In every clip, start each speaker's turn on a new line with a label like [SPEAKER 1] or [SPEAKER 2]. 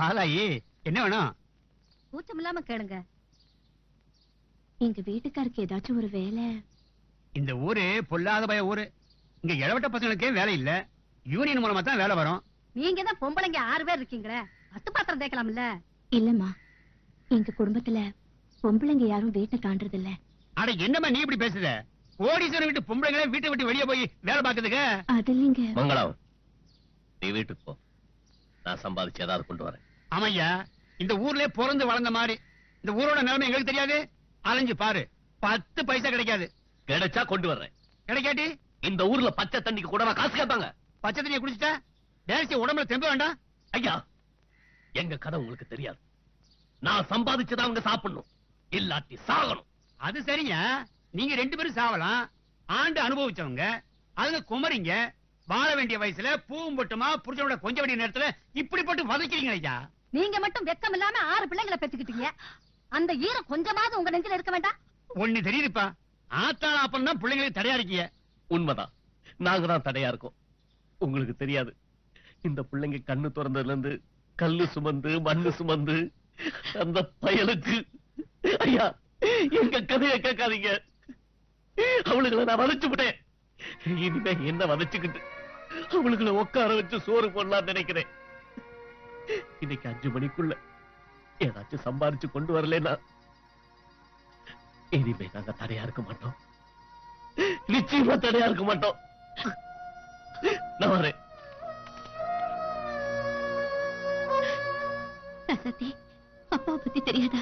[SPEAKER 1] பாலாயி என்ன வேணும்?
[SPEAKER 2] கூச்சம் இல்லாம கேளுங்க.
[SPEAKER 3] எங்க வீட்டுக்காருக்கு ஏதாச்சும் ஒரு வேலை.
[SPEAKER 1] இந்த ஊரு பொல்லாத பய ஊரு. இங்க இளவட்ட பசங்களுக்கே வேலை இல்ல. யூனியன் மூலமா தான் வேலை வரும்.
[SPEAKER 2] நீங்க தான் பொம்பளைங்க ஆறு பேர் இருக்கீங்களே. பத்து பாத்திரம் தேய்க்கலாம்ல.
[SPEAKER 3] இல்லம்மா. எங்க குடும்பத்துல பொம்பளைங்க யாரும் வீட்டை தாண்டறது இல்ல
[SPEAKER 1] அட என்னம்மா நீ இப்படி பேசுத கோடீஸ்வரன் வீட்டு பொம்பளைங்களே வீட்டை விட்டு வெளியே போய் வேலை பார்க்குதுங்க
[SPEAKER 3] அது இல்லைங்க.
[SPEAKER 4] மங்களம் நீ வீட்டுக்கு போ. நான் சம்பாதிச்சு ஏதாவது கொண்டு வரேன்.
[SPEAKER 1] ஆமையா இந்த ஊர்லயே பிறந்து வளர்ந்த மாதிரி. இந்த ஊரோட நிலைமை எங்களுக்கு தெரியாது. அலைஞ்சு பாரு. பத்து பைசா கிடைக்காது.
[SPEAKER 4] கிடைச்சா கொண்டு வர்றேன்.
[SPEAKER 1] கிடைக்காட்டி?
[SPEAKER 4] இந்த ஊர்ல பச்சை தண்ணிக்கு கூட காசு கேட்பாங்க.
[SPEAKER 1] பச்சை தண்ணியை குடிச்சிட்டா? டேரக்ட் உடம்புல தெம்ப வேண்டாம்.
[SPEAKER 4] ஐயா எங்க கதை உங்களுக்கு தெரியாது. நான் சம்பாதிச்சுதான் அவங்க சாப்பிடணும். இல்லாட்டி சாகணும்.
[SPEAKER 1] அது சரிங்க. நீங்க ரெண்டு பேரும் சாவலாம். ஆண்டு அனுபவிச்சவங்க. அதுங்க குமரிங்க. வாழ வேண்டிய வயசுல பூவும் பொட்டுமா புருஷனோட கொஞ்ச வேண்டிய நேரத்துல இப்படி போட்டு வதக்கிறீங்க ஐயா.
[SPEAKER 2] நீங்க மட்டும் வெக்கம் இல்லாம ஆறு பிள்ளைங்களை பெத்துக்கிட்டீங்க. அந்த ஈரம் கொஞ்சமாவது உங்க நெஞ்சில இருக்க வேண்டாம்?
[SPEAKER 1] ஒண்ணு தெரியுதுப்பா. ஆத்தாள அப்பன் தான் பிள்ளைங்களுக்கு தடையா இருக்கீங்க.
[SPEAKER 4] உண்மைதான். நாங்க தான் தடையா இருக்கோம். உங்களுக்கு தெரியாது. இந்த பிள்ளைங்க கண்ணு திறந்ததுல இருந்து கல்லு சுமந்து மண்ணு சுமந்து அந்த பயலுக்கு. ஐயா எங்க கதையை கேட்காதீங்க. அவளுகளை நான் வதச்சு விட்டேன். இனிமே என்ன வதச்சுக்கிட்டு? அவளுகளை உட்கார வச்சு சோறு போடலாம் நினைக்கிறேன். இன்னைக்கு அஞ்சு மணிக்குள்ள ஏதாச்சும் சம்பாரிச்சு கொண்டு வரலனா இனிமே நாங்க தடையா இருக்க மாட்டோம். நிச்சயமா தடையா இருக்க மாட்டோம். நான் வரேன்.
[SPEAKER 3] ரசத்தி பத்தி தெரியாதா?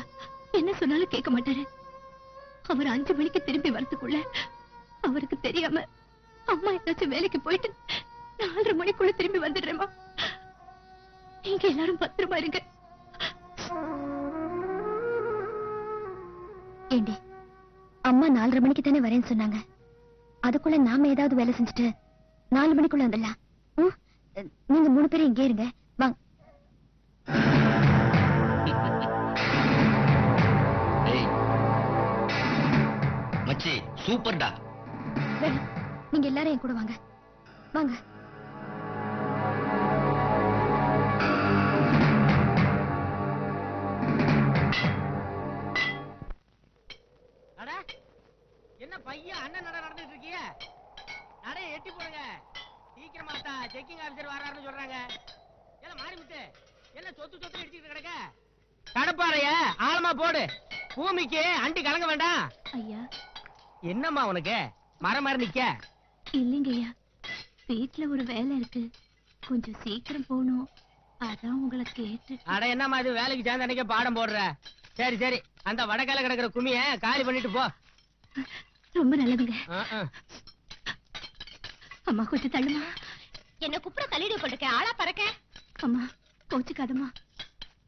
[SPEAKER 3] என்ன சொன்னாலும் கேட்க மாட்டாரு. அவர் அஞ்சு மணிக்கு திரும்பி வரதுக்குள்ள அவருக்கு தெரியாம அம்மா ஏதாச்சும் வேலைக்கு போயிட்டு நாலரை மணிக்குள்ள திரும்பி வந்துடுறேமா நீங்க எல்லாரும் பத்திரமா இருங்க.
[SPEAKER 5] ஏண்டி அம்மா நாலரை மணிக்கு தானே வரேன்னு சொன்னாங்க. அதுக்குள்ள நாம ஏதாவது வேலை செஞ்சுட்டு நாலு மணிக்குள்ள வந்துடலாம்? நீங்க மூணு பேரும் இங்கே இருங்க. வாங்க
[SPEAKER 4] மச்சி சூப்பர்டா.
[SPEAKER 5] நீங்க எல்லாரும் என் கூட வாங்க. வாங்க.
[SPEAKER 6] பையன் அண்ணன் நட நடந்துட்டு இருக்கிய? நடை எட்டி போடுங்க. சீக்கிரமா தா செக்கிங் ஆபீசர் வராருன்னு சொல்றாங்க. ஏல மாரிமுத்து என்ன சொத்து சொத்து இடிச்சிட்டு கிடக்க? கடப்பாறைய ஆழமா போடு. பூமிக்கு அண்டி கலங்க வேண்டாம்.
[SPEAKER 3] ஐயா.
[SPEAKER 6] என்னம்மா உனக்கு? மரம் மாதிரி நிக்க.
[SPEAKER 3] இல்லைங்க ஐயா. வீட்டுல ஒரு வேலை இருக்கு. கொஞ்சம் சீக்கிரம் போகணும். அதான் உங்களை கேட்டு.
[SPEAKER 6] அட என்னம்மா இது? வேலைக்கு சேர்ந்த அன்னைக்கே பாடம் போடுற. சரி சரி. அந்த வடக்கால கிடக்குற குமிய காலி பண்ணிட்டு போ.
[SPEAKER 3] ரொம்ப நல்லதுங்க. அம்மா கொஞ்சம் தள்ளுமா?
[SPEAKER 5] என்ன குப்புற தள்ளிடு போட்டிருக்கேன் ஆளா பறக்க.
[SPEAKER 3] அம்மா கோச்சுக்காதம்மா.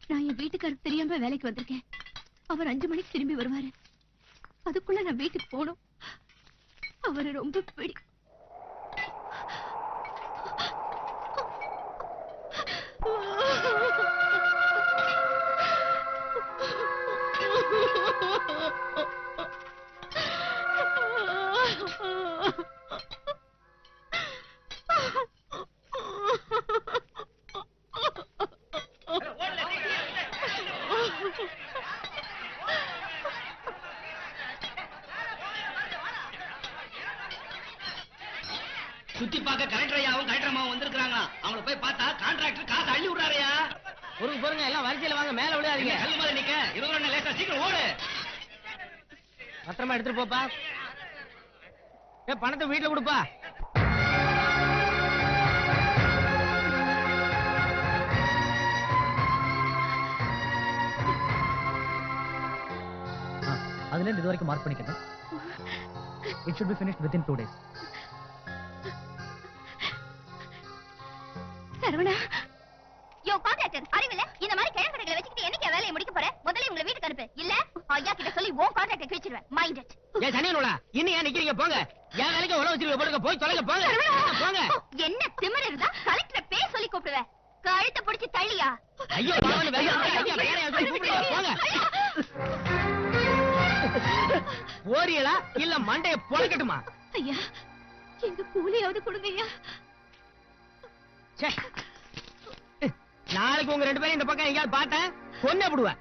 [SPEAKER 3] நான் என் வீட்டுக்காரருக்கு தெரியாம வேலைக்கு வந்திருக்கேன். அவர் அஞ்சு மணிக்கு திரும்பி வருவாரு. அதுக்குள்ள நான் வீட்டுக்கு போகணும். அவரை ரொம்ப பிடி
[SPEAKER 6] பொறுங்க பொறுங்க எல்லாம் வரிசையில வாங்க மேல விழுகாதீங்க.
[SPEAKER 7] கல் மாதிரி நிக்க? இருபது ரெண்டு லேசா சீக்கிரம் ஓடு.
[SPEAKER 6] பத்திரமா எடுத்துட்டு போப்பா. ஏ பணத்தை வீட்டுல கொடுப்பா.
[SPEAKER 8] அதுல இருந்து இது வரைக்கும் மார்க் பண்ணிக்கங்க. It should be finished within two days
[SPEAKER 3] Saravana
[SPEAKER 5] இல்ல ஐயா கிட்ட சொல்லி உன் கான்ட்ராக்டை கிழிச்சிருவேன். மைண்ட் இட்
[SPEAKER 6] ஏ சனி நூலா இன்னும் ஏன் நிக்கிறீங்க? போங்க. என் வேலைக்கு உழவு வச்சிருக்க போடுங்க போய் தொலைங்க போங்க. போங்க.
[SPEAKER 5] என்ன திமிரு இருந்தா கலெக்டரை பேர் சொல்லி கூப்பிடுவேன். கழுத்தை பிடிச்சு தள்ளியா?
[SPEAKER 6] ஐயோ பாவன்னு வேற ஐயா வேற யாராவது கூப்பிடுங்க போங்க. ஓரியலா இல்ல மண்டைய பொழக்கட்டுமா
[SPEAKER 3] ஐயா எங்க கூலியாவது கொடுங்க ஐயா.
[SPEAKER 6] நாளைக்கு உங்க ரெண்டு பேரும் இந்த பக்கம் எங்கேயாவது பார்த்தேன் கொன்னே விடுவேன்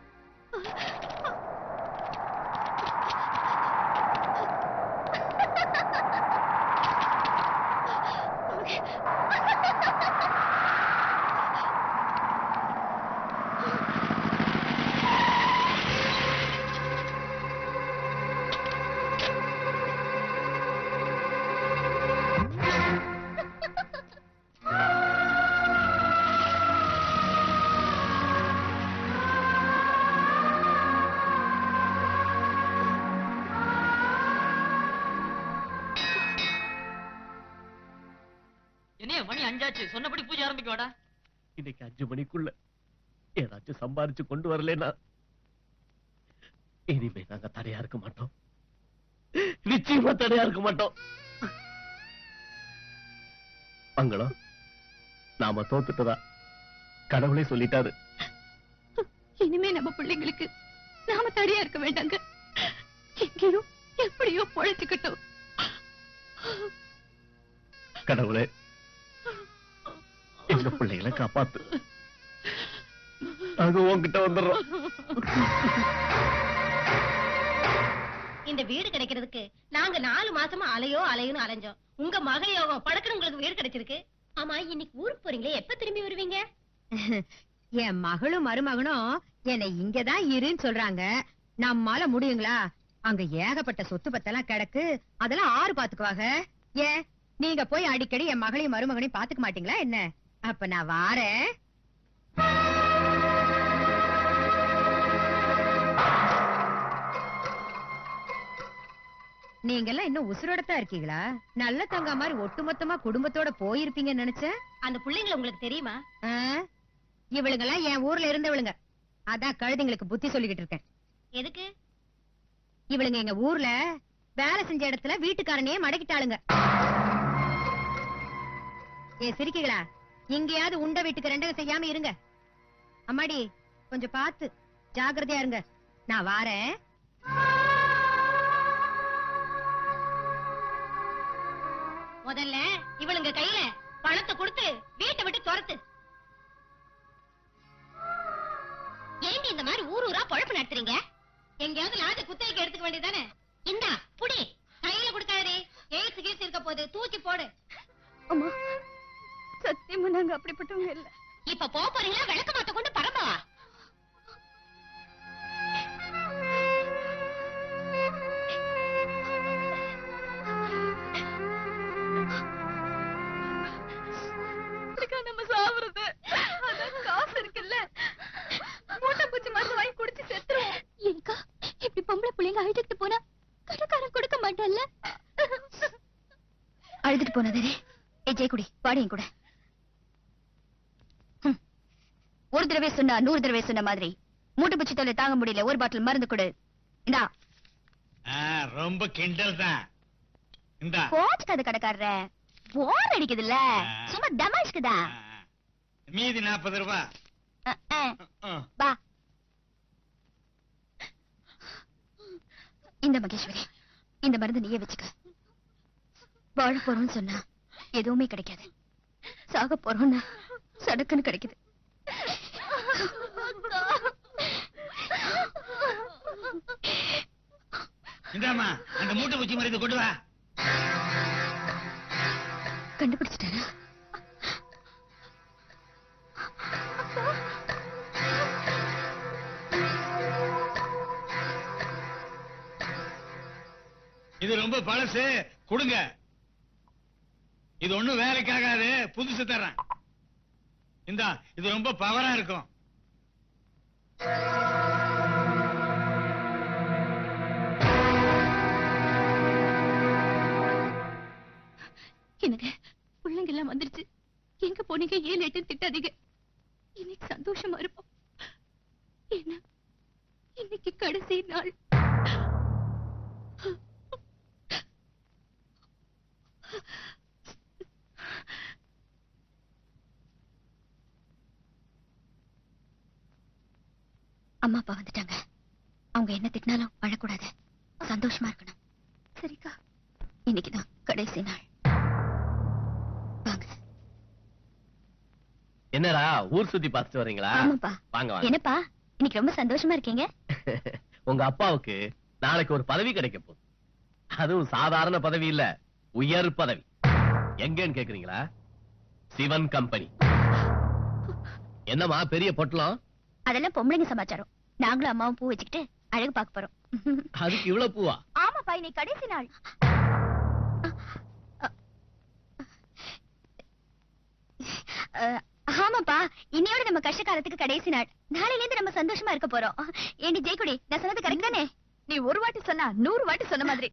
[SPEAKER 9] என்னைய மணி அஞ்சாச்சு? சொன்னபடி பூஜை ஆரம்பிக்க வாடா
[SPEAKER 4] இன்னைக்கு அஞ்சு மணிக்குள்ள ஏதாச்சும் சம்பாரிச்சு கொண்டு வரலனா இனிமே நாங்க தடையா இருக்க மாட்டோம். நிச்சயமா தடையா இருக்க மாட்டோம். மங்களம் நாம தோத்துட்டதா? கடவுளே சொல்லிட்டாரு.
[SPEAKER 3] இனிமே நம்ம பிள்ளைங்களுக்கு நாம தடையா இருக்க வேண்டாங்க. எங்கேயோ எப்படியோ பொழைச்சுக்கிட்டோம்.
[SPEAKER 4] கடவுளே எங்க பிள்ளைகளை காப்பாத்து. நாங்க உன்கிட்ட வந்துடுறோம்.
[SPEAKER 2] இந்த வீடு கிடைக்கிறதுக்கு நாங்க நாலு மாசமா அலையோ அலையோன்னு அலைஞ்சோம். உங்க மக யோகம் படக்குன்னு உங்களுக்கு வீடு கிடைச்சிருக்கு. ஆமா இன்னைக்கு ஊருக்கு போறீங்களே எப்ப திரும்பி வருவீங்க?
[SPEAKER 10] என் மகளும் மருமகனும் என்னை இங்கதான் இருன்னு சொல்றாங்க. நம்மால முடியுங்களா? அங்க ஏகப்பட்ட சொத்து பத்தெல்லாம் கிடக்கு. அதெல்லாம் ஆறு பாத்துக்குவாங்க. ஏன்? நீங்க போய் அடிக்கடி என் மகளையும் மருமகனையும் பாத்துக்க மாட்டீங்களா என்ன? அப்ப நான் வாரேன். நீங்க எல்லாம் இன்னும் உசுரோட தான் இருக்கீங்களா? நல்ல தங்கா மாதிரி ஒட்டுமொத்தமா குடும்பத்தோட போயிருப்பீங்கன்னு நினைச்சேன்.
[SPEAKER 2] அந்த பிள்ளைங்களை உங்களுக்கு தெரியுமா?
[SPEAKER 10] ஆ? இவளுங்கெல்லாம் என் ஊர்ல இருந்தவளுங்க. அதான் கழுதைங்களுக்கு புத்தி சொல்லிக்கிட்டு இருக்கேன்.
[SPEAKER 2] எதுக்கு?
[SPEAKER 10] இவளுங்க எங்க ஊர்ல வேலை செஞ்ச இடத்துல வீட்டுக்காரனையே மடக்கிட்டாளுங்க. ஏ சிரிக்கீங்களா இங்கேயாவது உண்ட வீட்டுக்கு ரெண்டகம் செய்யாம இருங்க. அம்மாடி கொஞ்சம் பார்த்து ஜாக்கிரதையா இருங்க. நான் வாரேன்.
[SPEAKER 2] முதல்ல இவளுங்க கையில பணத்தை கொடுத்து வீட்டை விட்டு துரத்து. ஏண்டி இந்த மாதிரி ஊர் ஊரா பொழப்பு நடத்துறீங்க? எங்கேயாவது லாஜ குத்தகைக்கு எடுத்துக்க வேண்டியதானே இந்தா புடி. கையில கொடுக்காதே எழுத்து கீழ்த்து இருக்க போது தூக்கி போடு.
[SPEAKER 3] அம்மா சத்தியமா நாங்க அப்படிப்பட்டவங்க இல்ல.
[SPEAKER 2] இப்ப போக போறீங்களா விளக்க மாத்த கொண்டு பரம்பவா
[SPEAKER 3] நம்ம சாவுறது. அதான் காசு இருக்குல்ல. மூட்டை பூச்சி மருந்து வாங்கி குடிச்சு செத்துருவோம். ஏக்கா இப்படி பொம்பளை பிள்ளைங்க அழுதுட்டு போனா கடைக்காரன் கொடுக்க மாட்டான்ல?
[SPEAKER 5] அழுதுட்டு போனதே. ஏ ஜெயக்குடி பாடி என் கூட ஹம். ஒரு தடவை சொன்னா நூறு தடவை சொன்ன மாதிரி. மூட்டை பூச்சி தொல்லை தாங்க முடியல. ஒரு பாட்டில் மருந்து கொடு. இந்தா.
[SPEAKER 1] ரொம்ப கிண்டல் தான். இந்தா.
[SPEAKER 5] கோச்சுக்காத கடைக்காரர. போர் அடிக்குதுல்ல. சும்மா தமாஷ்குதான்
[SPEAKER 1] ஆ, மீதி நாற்பது. ஆ.
[SPEAKER 5] வா. இந்த மகேஸ்வரி இந்த மருந்து நீயே வச்சுக்க. வாழ போறோம்னு சொன்னா எதுவுமே கிடைக்காது. சாக போறோம்னா சடக்குன்னு கிடைக்குது.
[SPEAKER 1] இந்தாம்மா அந்த மூட்டை பூச்சி மருந்து கொண்டு வா.
[SPEAKER 5] கண்டுபிடிச்சிட்டாரா?
[SPEAKER 1] இது ரொம்ப பழசு. கொடுங்க. இது ஒண்ணும் வேலைக்காகாது. புதுசு தர்றேன். இந்தா இது ரொம்ப பவரா இருக்கும்.
[SPEAKER 3] எனக்கு பிள்ளைங்க எல்லாம் வந்துருச்சு. எங்க போனீங்க? ஏன் லேட்டுன்னு திட்டாதீங்க? இன்னைக்கு சந்தோஷமா இருப்போம். என்ன இன்னைக்கு கடைசி நாள்.
[SPEAKER 5] அம்மா அப்பா வந்துட்டாங்க. அவங்க என்ன திட்டினாலும் அழக்கூடாது சந்தோஷமா இருக்கணும்.
[SPEAKER 3] சரிக்கா.
[SPEAKER 5] இன்னைக்குதான் கடைசி நாள். வாங்க.
[SPEAKER 4] என்னடா ஊர் சுத்தி பார்த்துட்டு வர்றீங்களா?
[SPEAKER 5] ஆமாப்பா.
[SPEAKER 4] வாங்க வாங்க.
[SPEAKER 5] என்னப்பா? இன்னைக்கு ரொம்ப சந்தோஷமா இருக்கீங்க?
[SPEAKER 4] உங்க அப்பாவுக்கு நாளைக்கு ஒரு பதவி கிடைக்க போகுது. அதுவும் சாதாரண பதவி இல்ல உயர் பதவி. எங்கன்னு கேக்குறீங்களா? சிவன் கம்பெனி. என்னம்மா பெரிய பொட்டலம்?
[SPEAKER 5] அதெல்லாம் பொம்பளைங்க சமாச்சாரம். நாங்களும் அம்மாவும் பூ வச்சுக்கிட்டு அழகு பார்க்க போறோம்.
[SPEAKER 4] அதுக்கு இவ்வளவு பூவா?
[SPEAKER 5] ஆமாப்பா இன்னைக்கு கடைசி நாள். ஆமாப்பா இன்னையோட நம்ம கஷ்ட காலத்துக்கு கடைசி நாள். நாளையில இருந்து நம்ம சந்தோஷமா இருக்க போறோம். ஏண்டி ஜெயக்குடி நான் சொன்னது கரெக்ட் தானே? நீ ஒரு வாட்டி சொன்னா நூறு வாட்டி சொன்ன மாதிரி.